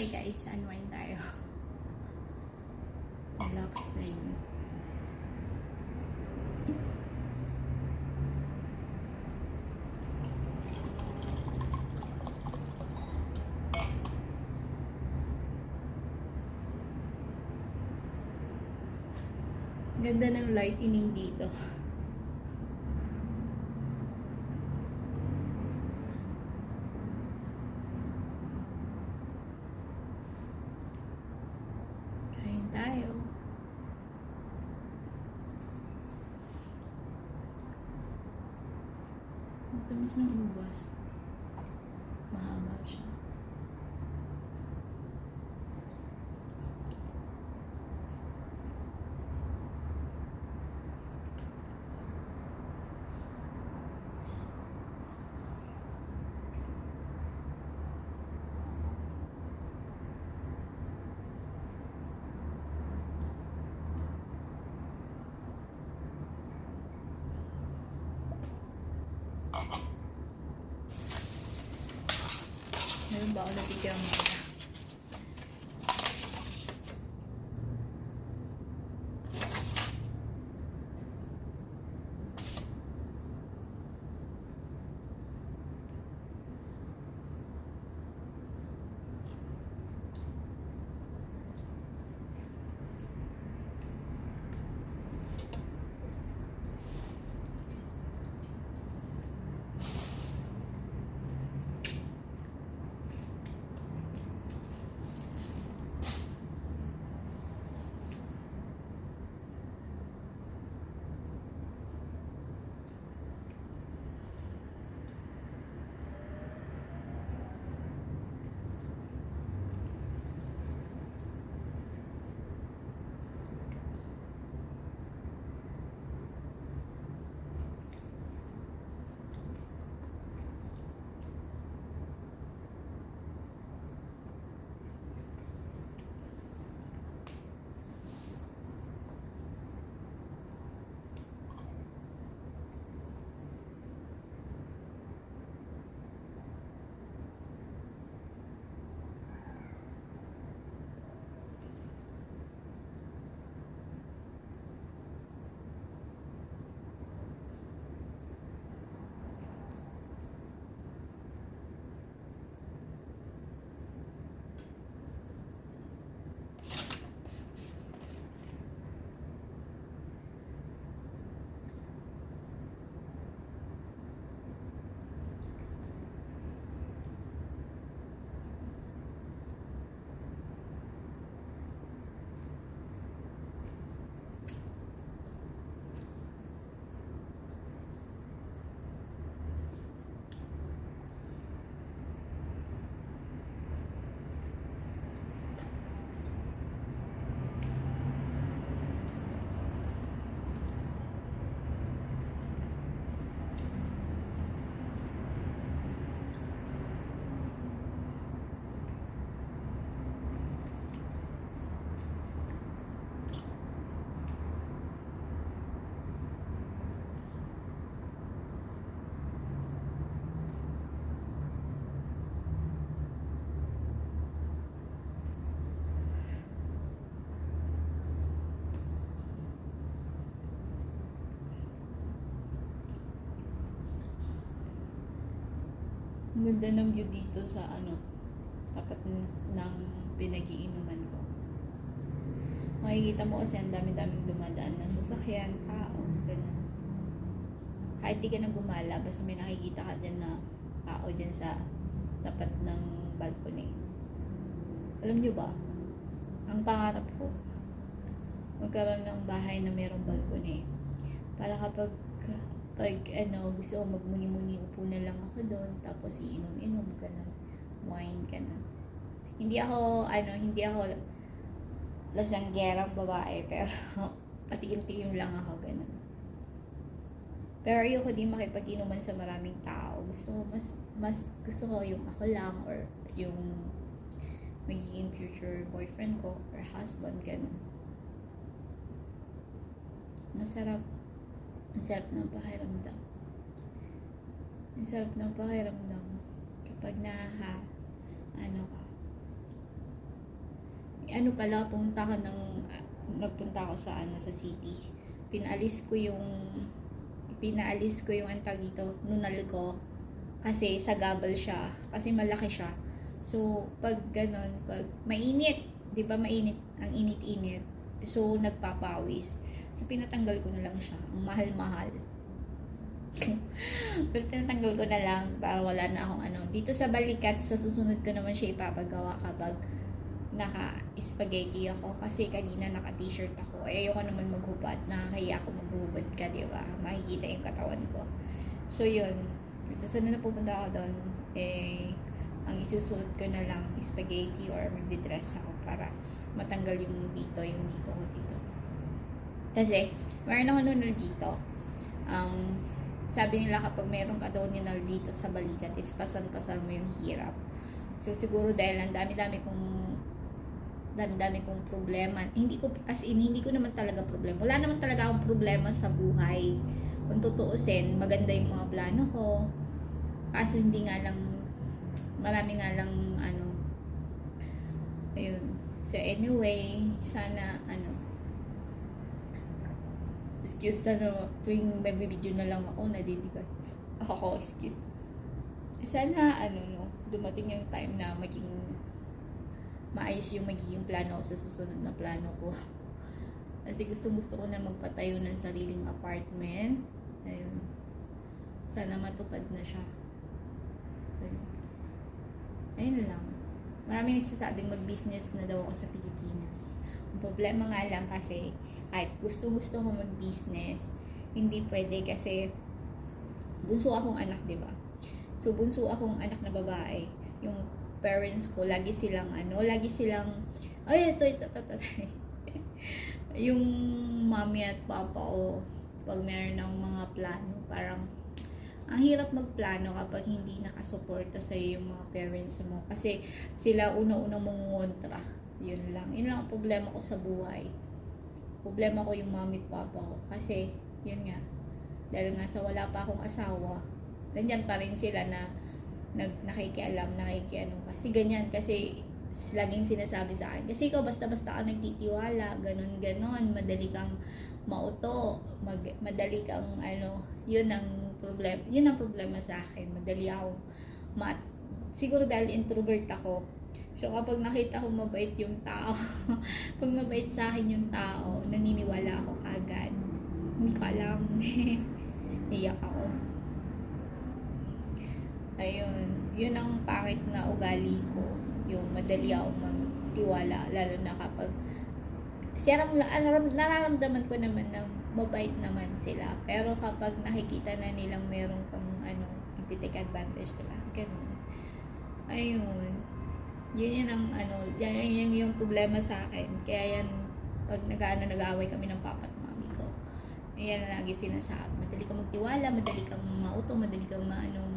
Hi guys, unwind tayo. Relaxing. Ganda ng lightning dito. Kain tayo. Ang tamis ng ubas. Mahaba siya. Meron ba ako natigyan mo? Ang ganda ng view dito sa ano, tapat ng, pinag-iinuman ko. Makikita mo kasi ang dami-daming dumadaan na sasakyan, tao, ganun. Kahit di ka na gumala, basta may nakikita ka dyan na tao dyan sa tapat ng balcony. Alam nyo ba, ang pangarap ko, magkaroon ng bahay na mayroong balcony. Para kapag pag ano, gusto ko magmuni-muni, upo na lang ako doon, tapos iinom-inom ka na, wine ka na. Hindi ako, ano, hindi ako lasanggerang babae, pero patikim-tikim lang ako, ganun. Pero ayoko din makipag-inuman sa maraming tao. Gusto ko, mas, mas gusto ko yung ako lang, or yung magiging future boyfriend ko, or husband, ganun. Masarap. Ang sarap ng pakiramdam. Ang sarap ng pakiramdam kapag naha, ano ka, ano pala, pumunta ka ng, nagpunta ako sa ano, sa city. Pinaalis ko yung, pinaalis ko yung antag dito, nunal ko. Kasi sa gabal siya. Kasi malaki siya. So, pag ganun, pag mainit, di ba mainit, ang init-init. So, nagpapawis. So, pinatanggal ko na lang siya. Ang mahal-mahal. Pero pinatanggal ko na lang para wala na akong ano. Dito sa balikat, sa susunod ko naman siya ipapagawa kapag naka-spaghetti ako. Kasi kanina naka-t-shirt ako. Eh, ayoko naman maghubad. Nakakaya ako maghubad ka, di ba? Makikita yung katawan ko. So, yun. Sa sunod na pupunta ako doon, eh, ang isusuot ko na lang spaghetti or magdi-dress ako para matanggal yung dito, yung dito ko dito. Kasi, meron ako nunal dito. Ang sabi nila kapag meron ka daw ninal dito sa balikat is pasan-pasan mo yung hirap. So, siguro dahil ang dami-dami kong dami-dami kong problema. Hindi ko, as in, hindi ko naman talaga problema. Wala naman talaga akong problema sa buhay. Kung tutuusin, maganda yung mga plano ko. Kaso hindi nga lang, marami nga lang, ano, ayun. So, anyway, sana, ano, excuse, ano, tuwing nagbibideo na lang ako, nadidigat ako, excuse. Sana, ano, no, dumating yung time na maging maayos yung magiging plano ko sa susunod na plano ko. Kasi gusto gusto ko na magpatayo ng sariling apartment. Ayun. Sana matupad na siya. Ayun. Ayun lang. Maraming nagsasabing mag-business na daw ako sa Pilipinas. Ang problema nga lang kasi kahit gusto-gusto ko mag-business, hindi pwede kasi bunso akong anak, 'di ba? So bunso akong anak na babae. Yung parents ko, lagi silang ano, lagi silang, ay, ito, ito, ito, ito. yung mommy at papa ko, pag meron ng mga plano, parang, ang hirap magplano kapag hindi nakasuporta sa yung mga parents mo. Kasi sila una-una mong ngontra. Yun lang. Yun lang ang problema ko sa buhay. Problema ko yung mommy at papa ko. Kasi, yun nga. Dahil nga sa wala pa akong asawa, nandyan pa rin sila na nag nakikialam, nakikiano kasi ganyan kasi laging sinasabi sa akin kasi ikaw basta-basta ka nagtitiwala ganun ganon madali kang mauto mag, madali kang ano yun ang problem yun ang problema sa akin madali ako mat siguro dahil introvert ako so kapag nakita ko mabait yung tao pag mabait sa akin yung tao naniniwala ako kagad hindi ko alam iyak ako ayun, yun ang pangit na ugali ko. Yung madali ako magtiwala, lalo na kapag alam, nararamdaman ko naman na mabait naman sila. Pero kapag nakikita na nilang meron kang ano, take advantage sila. Ganun. Ayun. Yun yun ang ano, yan, yan, yan yung problema sa akin. Kaya yan, pag nag-ano, nag-aaway kami ng papa at mami ko. Yan ang lagi sinasabi. Madali kang magtiwala, madali kang mauto, madali kang maano,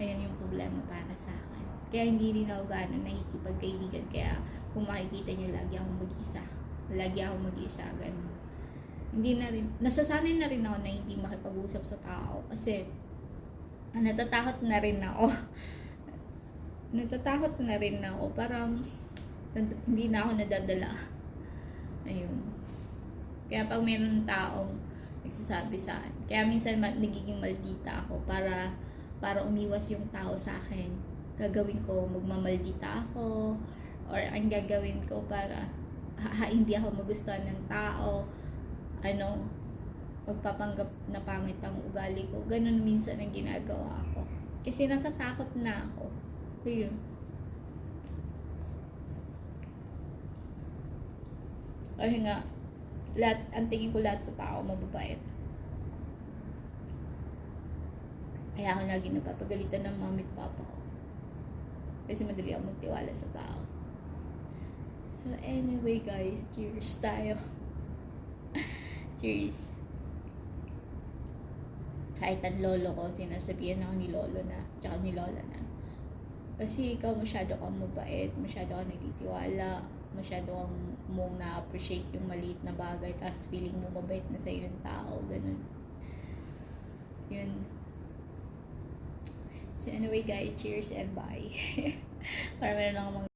Ayan yung problema para sa akin. Kaya hindi rin ako gaano nakikipagkaibigan. Kaya kung makikita nyo, lagi akong mag-isa. Lagi akong mag-isa. Ganun. Hindi na rin, nasasanay na rin ako na hindi makipag-usap sa tao. Kasi, natatakot na rin ako. natatakot na rin ako. Parang, hindi na ako nadadala. Ayun. Kaya pag mayroon taong nagsasabi sa akin, kaya minsan nagiging maldita ako para para umiwas yung tao sa akin. Gagawin ko, magmamaldita ako, or ang gagawin ko para ha, hindi ako magustuhan ng tao, ano, magpapanggap na pangit ang ugali ko. Ganun minsan ang ginagawa ko. Kasi natatakot na ako. Ayun. Kasi nga, lahat, ang tingin ko lahat sa tao mababait. Kaya ako lagi napapagalitan ng mami at papa ko. Kasi madali ako magtiwala sa tao. So anyway guys, cheers tayo. cheers. Kahit ang lolo ko, sinasabihan ako ni lolo na, tsaka ni lola na. Kasi ikaw masyado kang mabait, masyado kang nagtitiwala, masyado kang mong na-appreciate yung maliit na bagay, tapos feeling mo mabait na sa yung tao, ganun. Yun. So anyway guys, cheers and bye. Para meron lang mga